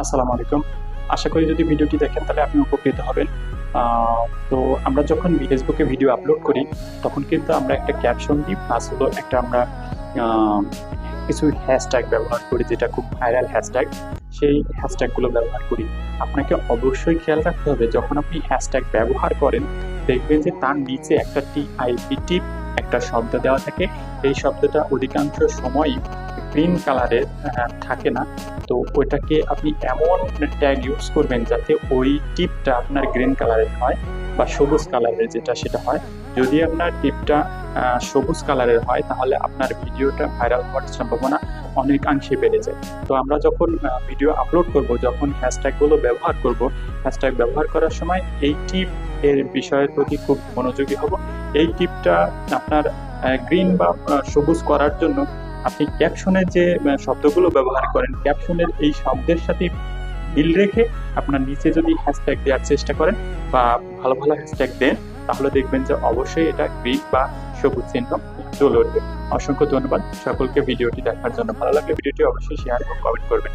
আসসালামু আলাইকুম। আশা করি যদি ভিডিওটি দেখেন তাহলে আপনি উপকৃত হবেন। তো আমরা যখন ফেসবুকে ভিডিও আপলোড করি, তখন কিন্তু আমরা একটা ক্যাপশন দিই প্লাস হলো একটা আমরা কিছু হ্যাশট্যাগ ব্যবহার করি, যেটা খুব ভাইরাল হ্যাশট্যাগ সেই হ্যাশট্যাগুলো ব্যবহার করি। আপনাকে অবশ্যই খেয়াল রাখতে হবে, যখন আপনি হ্যাশট্যাগ ব্যবহার করেন, দেখবেন যে তার নিচে একটা টি আইপি টিপ, একটা শব্দ দেওয়া থাকে। এই শব্দটা অধিকাংশ সময়ই গ্রিন কালারের থাকে না। তো ওইটাকে আপনি এমন ট্যাগ ইউজ করবেন যাতে ওই টিপটা আপনার গ্রিন কালারের হয় বা সবুজ কালারের যেটা সেটা হয়। যদি আপনার টিপটা সবুজ কালারের হয়, তাহলে আপনার ভিডিওটা ভাইরাল হওয়ার সম্ভাবনা অনেকাংশে বেড়ে যায়। তো আমরা যখন ভিডিও আপলোড করব, যখন হ্যাশট্যাগুলো ব্যবহার করব হ্যাশট্যাগ ব্যবহার করার সময় এই টিপ এর বিষয়ের প্রতি খুব মনোযোগী হব। এই টিপটা আপনার গ্রিন বা সবুজ করার জন্য আপনি ক্যাপশনের যে শব্দগুলো ব্যবহার করেন ক্যাপশনের এই শব্দের সাথে মিল রেখে আপনার নিচে যদি হ্যাশট্যাগ দেওয়ার চেষ্টা করেন বা ভালো ভালো হ্যাশট্যাগ দেন, তাহলে দেখবেন যে অবশ্যই এটা গ্রিক বা সবুজ চিহ্ন চলে উঠবে। অসংখ্য ধন্যবাদ। সকলকে ভিডিওটি দেখার জন্য ভালো লাগলে ভিডিওটি অবশ্যই শেয়ার এবং কমেন্ট করবেন।